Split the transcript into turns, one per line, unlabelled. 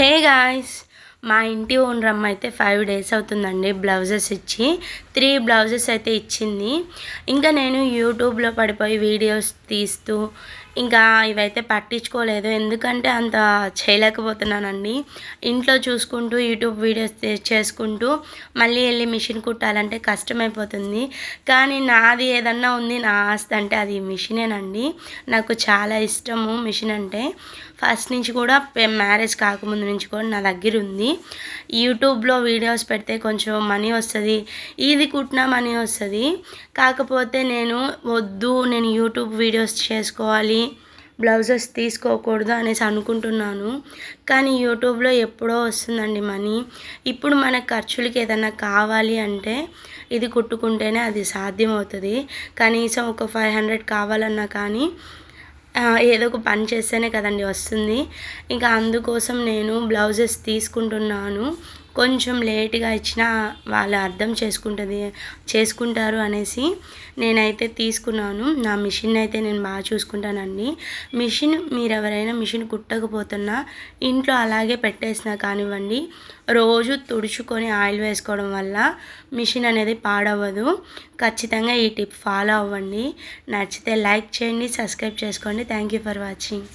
Hey guys మా ఇంటి owner అమ్మ అయితే ఫైవ్ డేస్ అవుతుందండి బ్లౌజెస్ ఇచ్చి. త్రీ బ్లౌజెస్ అయితే ఇచ్చింది. ఇంకా నేను యూట్యూబ్లో పడిపోయి వీడియోస్ తీస్తూ ఇంకా ఇవైతే పట్టించుకోలేదు. ఎందుకంటే అంత చేయలేకపోతున్నానండి. ఇంట్లో చూసుకుంటూ యూట్యూబ్ వీడియోస్ చేసుకుంటూ మళ్ళీ వెళ్ళి మిషన్ కుట్టాలంటే కష్టమైపోతుంది. కానీ నాది ఏదన్నా ఉంది నా ఆస్తి అంటే అది మిషనేనండి. నాకు చాలా ఇష్టము మిషన్ అంటే. ఫస్ట్ నుంచి కూడా మ్యారేజ్ కాకముందు నుంచి కూడా నా దగ్గర ఉంది. యూట్యూబ్లో వీడియోస్ పెడితే కొంచెం మనీ వస్తుంది. ఇది కుట్టినా మనీ వస్తుంది. కాకపోతే నేను వద్దు నేను యూట్యూబ్ వీడియోస్ చేసుకోవాలి. బ్లౌజెస్ తీసుకోకూడదు అనేసి అనుకుంటున్నాను. కానీ యూట్యూబ్లో ఎప్పుడో వస్తుందండి మనీ. ఇప్పుడు మన ఖర్చులకి ఏదైనా కావాలి అంటే ఇది కుట్టుకుంటేనే అది సాధ్యమవుతుంది. కనీసం ఒక ఫైవ్ హండ్రెడ్ కావాలన్నా కానీ ఏదో ఒక పని చేస్తేనే కదండి వస్తుంది. ఇంకా అందుకోసం నేను బ్లౌజెస్ తీసుకుంటున్నాను. కొంచెం లేట్గా ఇచ్చినా వాళ్ళు అర్థం చేసుకుంటుంది చేసుకుంటారు అనేసి నేనైతే తీసుకున్నాను. నా మిషన్ అయితే నేను బాగా చూసుకుంటానండి. మిషన్ మీరు ఎవరైనా మిషన్ కుట్టకపోతున్నా ఇంట్లో అలాగే పెట్టేసినా కానివ్వండి రోజు తుడుచుకొని ఆయిల్ వేసుకోవడం వల్ల మిషన్ అనేది పాడవ్వదు. ఖచ్చితంగా ఈ టిప్ ఫాలో అవ్వండి. నచ్చితే లైక్ చేయండి సబ్స్క్రైబ్ చేసుకోండి. Thank you for watching.